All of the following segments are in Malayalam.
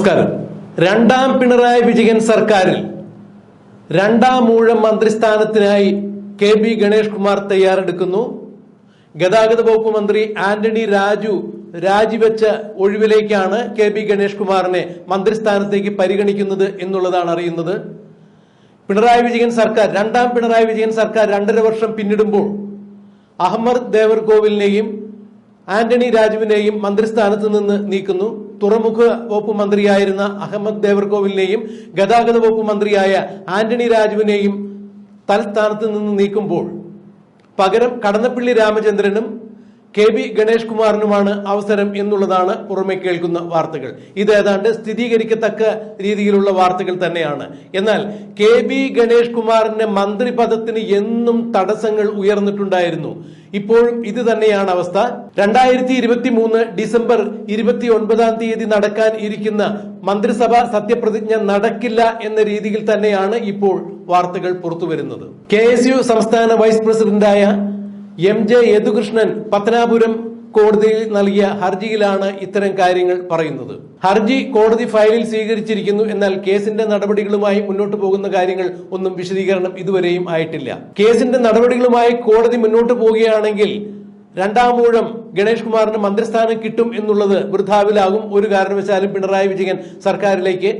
നമസ്കാരം. രണ്ടാം പിണറായി വിജയൻ സർക്കാരിൽ രണ്ടാം ഊഴം മന്ത്രിസ്ഥാനത്തിനായി കെ ബി ഗണേഷ് കുമാർ തയ്യാറെടുക്കുന്നു. ഗതാഗത വകുപ്പ് മന്ത്രി ആന്റണി രാജു രാജിവെച്ച ഒഴിവിലേക്കാണ് കെ ബി ഗണേഷ് കുമാറിനെ മന്ത്രിസ്ഥാനത്തേക്ക് പരിഗണിക്കുന്നത് എന്നുള്ളതാണ് അറിയുന്നത്. പിണറായി വിജയൻ സർക്കാർ രണ്ടാം പിണറായി വിജയൻ സർക്കാർ രണ്ടര വർഷം പിന്നിടുമ്പോൾ അഹമ്മദ് ദേവർകോവിലിനെയും ആന്റണി രാജുവിനെയും മന്ത്രിസ്ഥാനത്ത് നിന്ന് നീക്കുന്നു. തുറമുഖ വകുപ്പ് മന്ത്രിയായിരുന്ന അഹമ്മദ് ദേവർകോവിലിനെയും ഗതാഗത വകുപ്പ് മന്ത്രിയായ ആന്റണി രാജുവിനെയും തൽസ്ഥാനത്ത് നിന്ന് നീക്കുമ്പോൾ പകരം കടന്നപ്പള്ളി രാമചന്ദ്രനും കെ ബി ഗണേഷ് കുമാറിനുമാണ് അവസരം എന്നുള്ളതാണ് പുറമെ കേൾക്കുന്ന വാർത്തകൾ. ഇത് ഏതാണ്ട് സ്ഥിരീകരിക്കത്തക്ക രീതിയിലുള്ള വാർത്തകൾ തന്നെയാണ്. എന്നാൽ കെ ബി ഗണേഷ് കുമാറിന്റെ മന്ത്രി പദത്തിന് എന്നും തടസ്സങ്ങൾ ഉയർന്നിട്ടുണ്ടായിരുന്നു. ഇപ്പോഴും ഇത് തന്നെയാണ് അവസ്ഥ. രണ്ടായിരത്തി ഇരുപത്തി മൂന്ന് ഡിസംബർ ഇരുപത്തി ഒൻപതാം തീയതി നടക്കാൻ ഇരിക്കുന്ന മന്ത്രിസഭ സത്യപ്രതിജ്ഞ നടക്കില്ല എന്ന രീതിയിൽ തന്നെയാണ് ഇപ്പോൾ വാർത്തകൾ പുറത്തുവരുന്നത്. കെ എസ് യു സംസ്ഥാന വൈസ് പ്രസിഡന്റായ എം ജെ യദുകൃഷ്ണൻ പത്തനാപുരം കോടതിയിൽ നൽകിയ ഹർജിയിലാണ് ഇത്തരം കാര്യങ്ങൾ പറയുന്നത്. ഹർജി കോടതി ഫയലിൽ സ്വീകരിച്ചിരിക്കുന്നു എന്നാൽ കേസിന്റെ നടപടികളുമായി മുന്നോട്ട് പോകുന്ന കാര്യങ്ങൾ ഒന്നും വിശദീകരണം ഇതുവരെയും ആയിട്ടില്ല. കേസിന്റെ നടപടികളുമായി കോടതി മുന്നോട്ട് പോവുകയാണെങ്കിൽ രണ്ടാമൂഴം ഗണേഷ് കുമാറിന് മന്ത്രിസ്ഥാനം കിട്ടും എന്നുള്ളത് വൃഥാവിലാകും. ഒരു കാരണവശാലും പിണറായി വിജയൻ സർക്കാരിലേക്ക്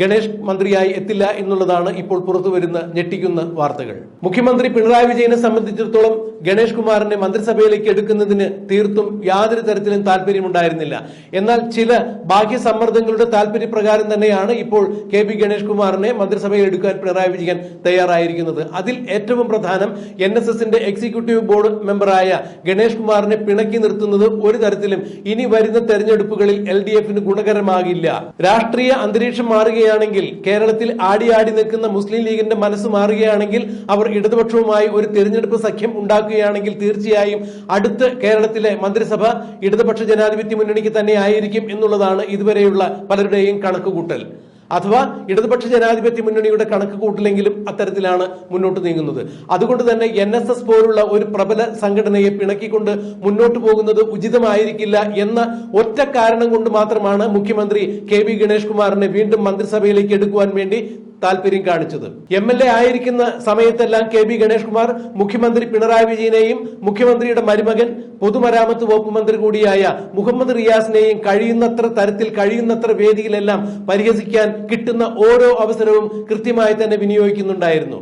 ഗണേഷ് മന്ത്രിയായി എത്തില്ല എന്നുള്ളതാണ് ഇപ്പോൾ പുറത്തു വരുന്ന ഞെട്ടിക്കുന്ന വാർത്തകൾ. മുഖ്യമന്ത്രി പിണറായി വിജയനെ സംബന്ധിച്ചിടത്തോളം ഗണേഷ് കുമാറിനെ മന്ത്രിസഭയിലേക്ക് എടുക്കുന്നതിന് തീർത്തും യാതൊരു തരത്തിലും താല്പര്യമുണ്ടായിരുന്നില്ല. എന്നാൽ ചില ബാഹ്യ സമ്മർദ്ദങ്ങളുടെ താല്പര്യപ്രകാരം തന്നെയാണ് ഇപ്പോൾ കെ പി ഗണേഷ് കുമാറിനെ മന്ത്രിസഭയിൽ എടുക്കാൻ പിണറായി വിജയൻ തയ്യാറായിരിക്കുന്നത്. അതിൽ ഏറ്റവും പ്രധാനം എൻ എസ് എസിന്റെ എക്സിക്യൂട്ടീവ് ബോർഡ് മെമ്പറായ ഗണേഷ് കുമാറിനെ പിണക്കി നിർത്തുന്നത് ഒരു തരത്തിലും ഇനി വരുന്ന തെരഞ്ഞെടുപ്പുകളിൽ എൽ ഡി എഫിന് ഗുണകരമാകില്ല. രാഷ്ട്രീയ അന്തരീക്ഷം മാറുകയാണെങ്കിൽ കേരളത്തിൽ ആടി ആടി നിൽക്കുന്ന മുസ്ലിം ലീഗിന്റെ മനസ്സ് മാറുകയാണെങ്കിൽ അവർ ഇടതുപക്ഷവുമായി ഒരു തെരഞ്ഞെടുപ്പ് സഖ്യം ഉണ്ടാക്കുകയാണെങ്കിൽ തീർച്ചയായും അടുത്ത കേരളത്തിലെ മന്ത്രിസഭ ഇടതുപക്ഷ ജനാധിപത്യ മുന്നണിക്ക് തന്നെ ആയിരിക്കും എന്നുള്ളതാണ് ഇതുവരെയുള്ള പലരുടെയും കണക്കുകൂട്ടൽ. അഥവാ ഇടതുപക്ഷ ജനാധിപത്യ മുന്നണിയുടെ കണക്ക് കൂട്ടിലെങ്കിലും അത്തരത്തിലാണ് മുന്നോട്ട് നീങ്ങുന്നത്. അതുകൊണ്ട് തന്നെ എൻ എസ് എസ് പോലുള്ള ഒരു പ്രബല സംഘടനയെ പിണക്കിക്കൊണ്ട് മുന്നോട്ട് പോകുന്നത് ഉചിതമായിരിക്കില്ല എന്ന ഒറ്റ കാരണം കൊണ്ട് മാത്രമാണ് മുഖ്യമന്ത്രി കെ വി ഗണേഷ് കുമാറിനെ വീണ്ടും മന്ത്രിസഭയിലേക്ക് എടുക്കുവാൻ വേണ്ടി താല്പര്യം കാണിച്ചത്. എം എൽ എ ആയിരിക്കുന്ന സമയത്തെല്ലാം കെ ബി ഗണേഷ് കുമാർ മുഖ്യമന്ത്രി പിണറായി വിജയനെയും മുഖ്യമന്ത്രിയുടെ മരുമകൻ പൊതുമരാമത്ത് വകുപ്പ് മന്ത്രി കൂടിയായ മുഹമ്മദ് റിയാസിനെയും കഴിയുന്നത്ര തരത്തിൽ കഴിയുന്നത്ര വേദിയിലെല്ലാം പരിഹസിക്കാൻ കിട്ടുന്ന ഓരോ അവസരവും കൃത്യമായി തന്നെ വിനിയോഗിക്കുന്നുണ്ടായിരുന്നു.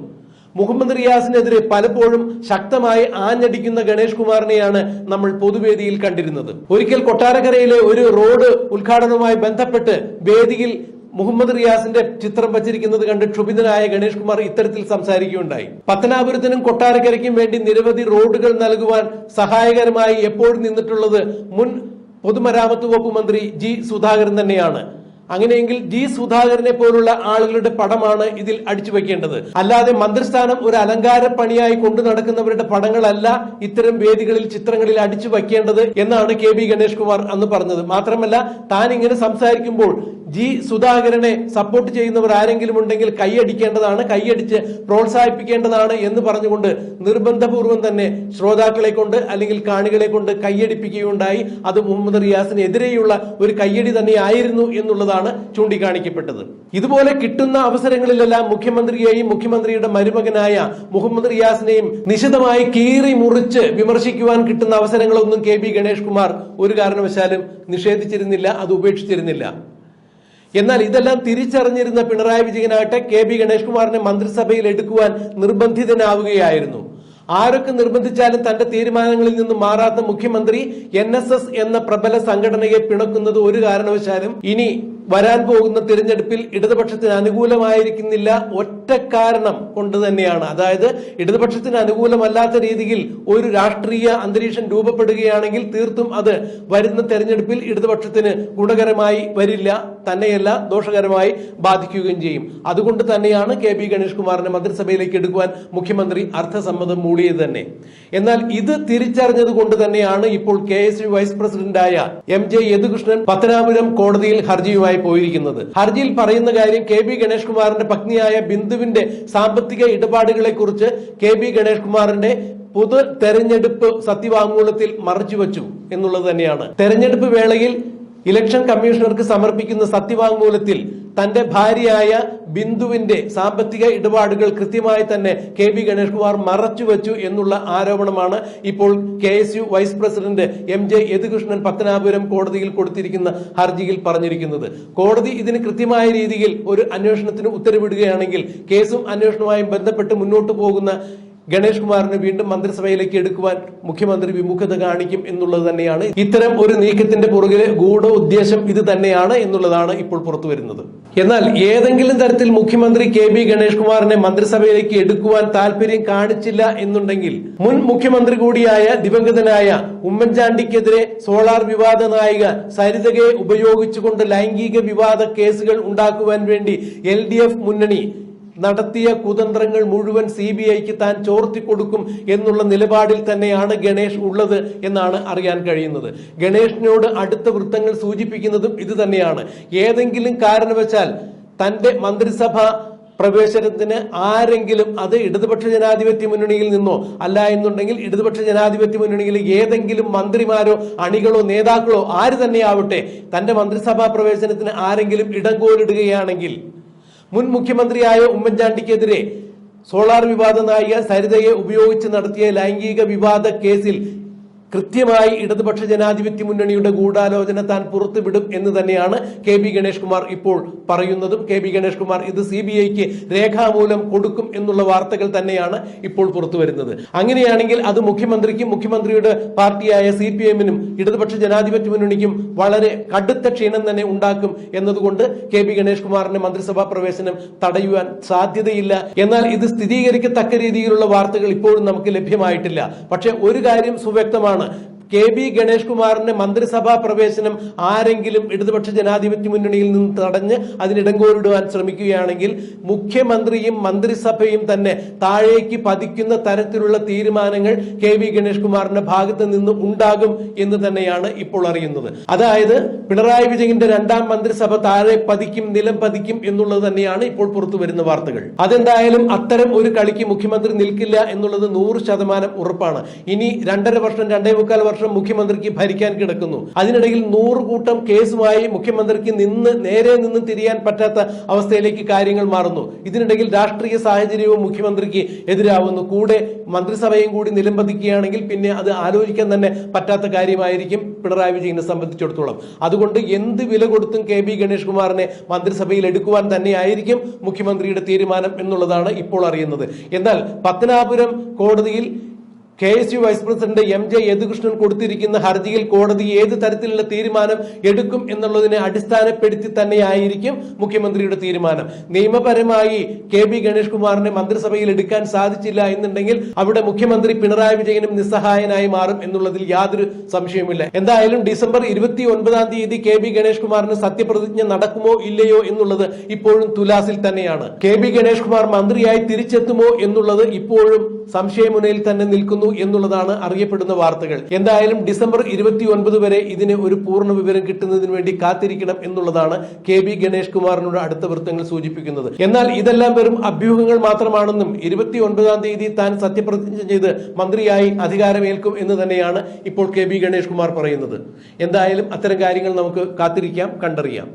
മുഹമ്മദ് റിയാസിനെതിരെ പലപ്പോഴും ശക്തമായി ആഞ്ഞടിക്കുന്ന ഗണേഷ് കുമാറിനെയാണ് നമ്മൾ പൊതുവേദിയിൽ കണ്ടിരുന്നത്. ഒരിക്കൽ കൊട്ടാരക്കരയിലെ ഒരു റോഡ് ഉദ്ഘാടനവുമായി ബന്ധപ്പെട്ട് വേദിയിൽ മുഹമ്മദ് റിയാസിന്റെ ചിത്രം വച്ചിരിക്കുന്നത് കണ്ട് ക്ഷുഭിതനായ ഗണേഷ് കുമാർ ഇത്തരത്തിൽ സംസാരിക്കുകയുണ്ടായി. പത്തനാപുരത്തിനും കൊട്ടാരക്കരയ്ക്കും വേണ്ടി നിരവധി റോഡുകൾ നൽകുവാൻ സഹായകരമായി എപ്പോഴും നിന്നിട്ടുള്ളത് മുൻ പൊതുമരാമത്ത് വകുപ്പ് മന്ത്രി ജി സുധാകരൻ തന്നെയാണ്. അങ്ങനെയെങ്കിൽ ജി സുധാകരനെ പോലുള്ള ആളുകളുടെ പടമാണ് ഇതിൽ അടിച്ചു വെക്കേണ്ടത് അല്ലാതെ മന്ത്രിസ്ഥാനം ഒരു അലങ്കാര പണിയായി കൊണ്ടു നടക്കുന്നവരുടെ പടങ്ങളല്ല ഇത്തരം വേദികളിൽ ചിത്രങ്ങളിൽ അടിച്ചു വയ്ക്കേണ്ടത് എന്നാണ് കെ ബി ഗണേഷ് കുമാർ അന്ന് പറഞ്ഞത്. മാത്രമല്ല താൻ ഇങ്ങനെ സംസാരിക്കുമ്പോൾ ജി സുധാകരനെ സപ്പോർട്ട് ചെയ്യുന്നവർ ആരെങ്കിലും ഉണ്ടെങ്കിൽ കൈയടിക്കേണ്ടതാണ് കൈയടിച്ച് പ്രോത്സാഹിപ്പിക്കേണ്ടതാണ് എന്ന് പറഞ്ഞുകൊണ്ട് നിർബന്ധപൂർവം തന്നെ ശ്രോതാക്കളെ കൊണ്ട് അല്ലെങ്കിൽ കാണികളെ കൊണ്ട് കൈയടിപ്പിക്കുകയുണ്ടായി. അത് മുഹമ്മദ് റിയാസിനെതിരെയുള്ള ഒരു കയ്യടി തന്നെയായിരുന്നു എന്നുള്ളതാണ് ചൂണ്ടിക്കാണിക്കപ്പെട്ടത്. ഇതുപോലെ കിട്ടുന്ന അവസരങ്ങളിലെല്ലാം മുഖ്യമന്ത്രിയെയും മുഖ്യമന്ത്രിയുടെ മരുമകനായ മുഹമ്മദ് റിയാസിനെയും നിശിതമായി കീറി മുറിച്ച് വിമർശിക്കുവാൻ കിട്ടുന്ന അവസരങ്ങളൊന്നും കെ ബി ഗണേഷ് കുമാർ ഒരു കാരണവശാലും നിഷേധിച്ചിരുന്നില്ല അത് ഉപേക്ഷിച്ചിരുന്നില്ല. എന്നാൽ ഇതെല്ലാം തിരിച്ചറിഞ്ഞിരുന്ന പിണറായി വിജയനാകട്ടെ കെ ബി ഗണേഷ് കുമാറിനെ മന്ത്രിസഭയിൽ എടുക്കുവാൻ നിർബന്ധിതനാവുകയായിരുന്നു. ആരൊക്കെ നിർബന്ധിച്ചാലും തന്റെ തീരുമാനങ്ങളിൽ നിന്ന് മാറാത്ത മുഖ്യമന്ത്രി എൻ എന്ന പ്രബല സംഘടനയെ പിണക്കുന്നത് ഒരു കാരണവശാലും ഇനി വരാൻ പോകുന്ന തിരഞ്ഞെടുപ്പിൽ ഇടതുപക്ഷത്തിന് അനുകൂലമായിരിക്കുന്നില്ല ഒറ്റ കാരണം കൊണ്ട് തന്നെയാണ്. അതായത് ഇടതുപക്ഷത്തിന് അനുകൂലമല്ലാത്ത രീതിയിൽ ഒരു രാഷ്ട്രീയ അന്തരീക്ഷം രൂപപ്പെടുകയാണെങ്കിൽ തീർത്തും അത് വരുന്ന തെരഞ്ഞെടുപ്പിൽ ഇടതുപക്ഷത്തിന് ഗുണകരമായി വരില്ല തന്നെയല്ല ദോഷകരമായി ബാധിക്കുകയും ചെയ്യും. അതുകൊണ്ട് തന്നെയാണ് കെ ബി ഗണേഷ് കുമാറിനെ മന്ത്രിസഭയിലേക്ക് എടുക്കുവാൻ മുഖ്യമന്ത്രി അർത്ഥസമ്മതം മൂടിയത് തന്നെ. എന്നാൽ ഇത് തിരിച്ചറിഞ്ഞത് കൊണ്ട് തന്നെയാണ് ഇപ്പോൾ കെ എസ് യു വൈസ് പ്രസിഡന്റായ എം ജെ യദുകൃഷ്ണൻ പത്തനാപുരം കോടതിയിൽ ഹർജിയുമായി പോയിരിക്കുന്നത്. ഹർജിയിൽ പറയുന്ന കാര്യം കെ ബി ഗണേഷ് കുമാറിന്റെ പത്നിയായ ബിന്ദുവിന്റെ സാമ്പത്തിക ഇടപാടുകളെ കുറിച്ച് കെ ബി ഗണേഷ് കുമാറിന്റെ പൊതു തെരഞ്ഞെടുപ്പ് സത്യവാങ്മൂലത്തിൽ മറച്ചുവെച്ചു എന്നുള്ളത് തന്നെയാണ്. തെരഞ്ഞെടുപ്പ് വേളയിൽ ഇലക്ഷൻ കമ്മീഷണർക്ക് സമർപ്പിക്കുന്ന സത്യവാങ്മൂലത്തിൽ തന്റെ ഭാര്യയായ ബിന്ദുവിന്റെ സാമ്പത്തിക ഇടപാടുകൾ കൃത്യമായി തന്നെ കെ ബി ഗണേഷ് കുമാർ മറച്ചുവെച്ചു എന്നുള്ള ആരോപണമാണ് ഇപ്പോൾ K S U vice president M J Yadukrishnan Pathanapuram കോടതിയിൽ കൊടുത്തിരിക്കുന്ന ഹർജിയിൽ പറഞ്ഞിരിക്കുന്നത്. കോടതി ഇതിന് കൃത്യമായ രീതിയിൽ ഒരു അന്വേഷണത്തിന് ഉത്തരവിടുകയാണെങ്കിൽ കേസും അന്വേഷണവുമായും ബന്ധപ്പെട്ട് മുന്നോട്ട് പോകുന്ന ഗണേഷ് കുമാറിനെ വീണ്ടും മന്ത്രിസഭയിലേക്ക് എടുക്കുവാൻ മുഖ്യമന്ത്രി വിമുഖത കാണിക്കും എന്നുള്ളത് തന്നെയാണ്. ഇത്തരം ഒരു നീക്കത്തിന്റെ പുറകിലെ ഗൂഢ ഉദ്ദേശം ഇത് തന്നെയാണ് എന്നുള്ളതാണ് ഇപ്പോൾ പുറത്തു വരുന്നത്. എന്നാൽ ഏതെങ്കിലും തരത്തിൽ മുഖ്യമന്ത്രി കെ ബി ഗണേഷ് കുമാറിനെ മന്ത്രിസഭയിലേക്ക് എടുക്കുവാൻ താല്പര്യം കാണിച്ചില്ല എന്നുണ്ടെങ്കിൽ മുൻ മുഖ്യമന്ത്രി കൂടിയായ ദിവംഗതനായ ഉമ്മൻചാണ്ടിക്കെതിരെ സോളാർ വിവാദ നായിക സരിതകയെ ഉപയോഗിച്ചുകൊണ്ട് ലൈംഗിക വിവാദ കേസുകൾ ഉണ്ടാക്കുവാൻ വേണ്ടി എൽ മുന്നണി നടത്തിയ കുതന്ത്രങ്ങൾ മുഴുവൻ സി ബി ഐക്ക് താൻ ചോർത്തി കൊടുക്കും എന്നുള്ള നിലപാടിൽ തന്നെയാണ് ഗണേഷ് ഉള്ളത് എന്നാണ് അറിയാൻ കഴിയുന്നത്. ഗണേഷിനോട് അടുത്ത വൃത്തങ്ങൾ സൂചിപ്പിക്കുന്നതും ഇത് തന്നെയാണ്. ഏതെങ്കിലും കാരണവശാൽ തന്റെ മന്ത്രിസഭ പ്രവേശനത്തിന് ആരെങ്കിലും അത് ഇടതുപക്ഷ ജനാധിപത്യ മുന്നണിയിൽ നിന്നോ അല്ല എന്നുണ്ടെങ്കിൽ ഇടതുപക്ഷ ജനാധിപത്യ മുന്നണിയിൽ ഏതെങ്കിലും മന്ത്രിമാരോ അണികളോ നേതാക്കളോ ആര് തന്നെയാവട്ടെ തന്റെ മന്ത്രിസഭാ പ്രവേശനത്തിന് ആരെങ്കിലും ഇടങ്കോലിടുകയാണെങ്കിൽ മുൻ മുഖ്യമന്ത്രിയായ ഉമ്മൻചാണ്ടിക്കെതിരെ സോളാർ വിവാദ നായിക സരിതയെ ഉപയോഗിച്ച് നടത്തിയ ലൈംഗിക വിവാദ കേസിൽ കൃത്യമായി ഇടതുപക്ഷ ജനാധിപത്യ മുന്നണിയുടെ ഗൂഢാലോചന താൻ പുറത്തുവിടും എന്ന് തന്നെയാണ് കെ ബി ഗണേഷ് കുമാർ ഇപ്പോൾ പറയുന്നതും. കെ ബി ഗണേഷ് കുമാർ ഇത് സി ബി ഐക്ക് രേഖാമൂലം കൊടുക്കും എന്നുള്ള വാർത്തകൾ തന്നെയാണ് ഇപ്പോൾ പുറത്തു വരുന്നത് അങ്ങനെയാണെങ്കിൽ അത് മുഖ്യമന്ത്രിക്കും മുഖ്യമന്ത്രിയുടെ പാർട്ടിയായ സി പി എമ്മിനും ഇടതുപക്ഷ ജനാധിപത്യ മുന്നണിക്കും വളരെ കടുത്ത ക്ഷീണം തന്നെ ഉണ്ടാക്കും എന്നതുകൊണ്ട് കെ ബി ഗണേഷ് കുമാറിന്റെ മന്ത്രിസഭാ പ്രവേശനം തടയുവാൻ സാധ്യതയില്ല. എന്നാൽ ഇത് സ്ഥിരീകരിക്കത്തക്ക രീതിയിലുള്ള വാർത്തകൾ ഇപ്പോഴും നമുക്ക് ലഭ്യമായിട്ടില്ല. പക്ഷേ ഒരു കാര്യം സുവ്യക്തമാണ്. fala കെ ബി ഗണേഷ് കുമാറിന്റെ മന്ത്രിസഭാ പ്രവേശനം ആരെങ്കിലും ഇടതുപക്ഷ ജനാധിപത്യ മുന്നണിയിൽ നിന്ന് തടഞ്ഞ് അതിനിടങ്കോലിടുവാൻ ശ്രമിക്കുകയാണെങ്കിൽ മുഖ്യമന്ത്രിയും മന്ത്രിസഭയും തന്നെ താഴേക്ക് പതിക്കുന്ന തരത്തിലുള്ള തീരുമാനങ്ങൾ കെ വി ഗണേഷ് കുമാറിന്റെ ഭാഗത്ത് നിന്ന് ഉണ്ടാകും എന്ന് തന്നെയാണ് ഇപ്പോൾ അറിയുന്നത്. അതായത് പിണറായി വിജയന്റെ രണ്ടാം മന്ത്രിസഭ താഴെ പതിക്കും നിലം പതിക്കും എന്നുള്ളത് തന്നെയാണ് ഇപ്പോൾ പുറത്തു വരുന്ന വാർത്തകൾ. അതെന്തായാലും അത്തരം ഒരു കളിക്ക് മുഖ്യമന്ത്രി നിൽക്കില്ല എന്നുള്ളത് നൂറ് ശതമാനം ഉറപ്പാണ്. ഇനി രണ്ടര വർഷം രണ്ടേ മുക്കാൽ വർഷം മുഖ്യമന്ത്രിക്ക് ഭരിക്കാൻ കിടക്കുന്നു. അതിനിടയിൽ നൂറ് കൂട്ടം കേസുമായി മുഖ്യമന്ത്രിക്ക് നിന്ന് നേരെ നിന്ന് തിരിയാൻ പറ്റാത്ത അവസ്ഥയിലേക്ക് കാര്യങ്ങൾ മാറുന്നു. ഇതിനിടയിൽ രാഷ്ട്രീയ സാഹചര്യവും മുഖ്യമന്ത്രിക്ക് എതിരാവുന്നു. കൂടെ മന്ത്രിസഭയും കൂടി നിലംപതിക്കുകയാണെങ്കിൽ പിന്നെ അത് ആലോചിക്കാൻ തന്നെ പറ്റാത്ത കാര്യമായിരിക്കും പിണറായി വിജയനെ സംബന്ധിച്ചിടത്തോളം. അതുകൊണ്ട് എന്ത് വില കൊടുത്തും കെ ബി ഗണേഷ് കുമാറിനെ മന്ത്രിസഭയിൽ എടുക്കുവാൻ തന്നെയായിരിക്കും മുഖ്യമന്ത്രിയുടെ തീരുമാനം എന്നുള്ളതാണ് ഇപ്പോൾ അറിയുന്നത്. എന്നാൽ പത്തനാപുരം കോടതിയിൽ K S U vice president M J Yadukrishnan കൊടുത്തിരിക്കുന്ന ഹർജിയിൽ കോടതി ഏത് തരത്തിലുള്ള തീരുമാനം എടുക്കും എന്നുള്ളതിനെ അടിസ്ഥാനപ്പെടുത്തി തന്നെയായിരിക്കും മുഖ്യമന്ത്രിയുടെ തീരുമാനം. നിയമപരമായി കെ ബി ഗണേഷ് കുമാറിനെ മന്ത്രിസഭയിൽ എടുക്കാൻ സാധിച്ചില്ല എന്നുണ്ടെങ്കിൽ അവിടെ മുഖ്യമന്ത്രി പിണറായി വിജയനും നിസ്സഹായനായി മാറും എന്നുള്ളതിൽ യാതൊരു സംശയവുമില്ല. എന്തായാലും ഡിസംബർ ഇരുപത്തി ഒൻപതാം തീയതി കെ ബി ഗണേഷ് കുമാറിന് സത്യപ്രതിജ്ഞ നടക്കുമോ ഇല്ലയോ എന്നുള്ളത് ഇപ്പോഴും തുലാസിൽ തന്നെയാണ്. കെ ബി ഗണേഷ് കുമാർ മന്ത്രിയായി തിരിച്ചെത്തുമോ എന്നുള്ളത് ഇപ്പോഴും സംശയമുനയിൽ തന്നെ നിൽക്കുന്നു. എന്നുള്ളതാണ് അറിയപ്പെടുന്ന വാർത്തകൾ. എന്തായാലും ഡിസംബർ ഇരുപത്തി ഒൻപത് വരെ ഇതിന് ഒരു പൂർണ വിവരം കിട്ടുന്നതിന് വേണ്ടി കാത്തിരിക്കണം എന്നുള്ളതാണ് കെ ബി ഗണേഷ് കുമാറിനോട് അടുത്ത വൃത്തങ്ങൾ സൂചിപ്പിക്കുന്നത്. എന്നാൽ ഇതെല്ലാം വെറും അഭ്യൂഹങ്ങൾ മാത്രമാണെന്നും ഇരുപത്തി ഒൻപതാം തീയതി താൻ സത്യപ്രതിജ്ഞ ചെയ്ത് മന്ത്രിയായി അധികാരമേൽക്കും എന്ന് തന്നെയാണ് ഇപ്പോൾ കെ ബി ഗണേഷ് കുമാർ പറയുന്നത്. എന്തായാലും അത്തരം കാര്യങ്ങൾ നമുക്ക് കാത്തിരിക്കാം കണ്ടറിയാം.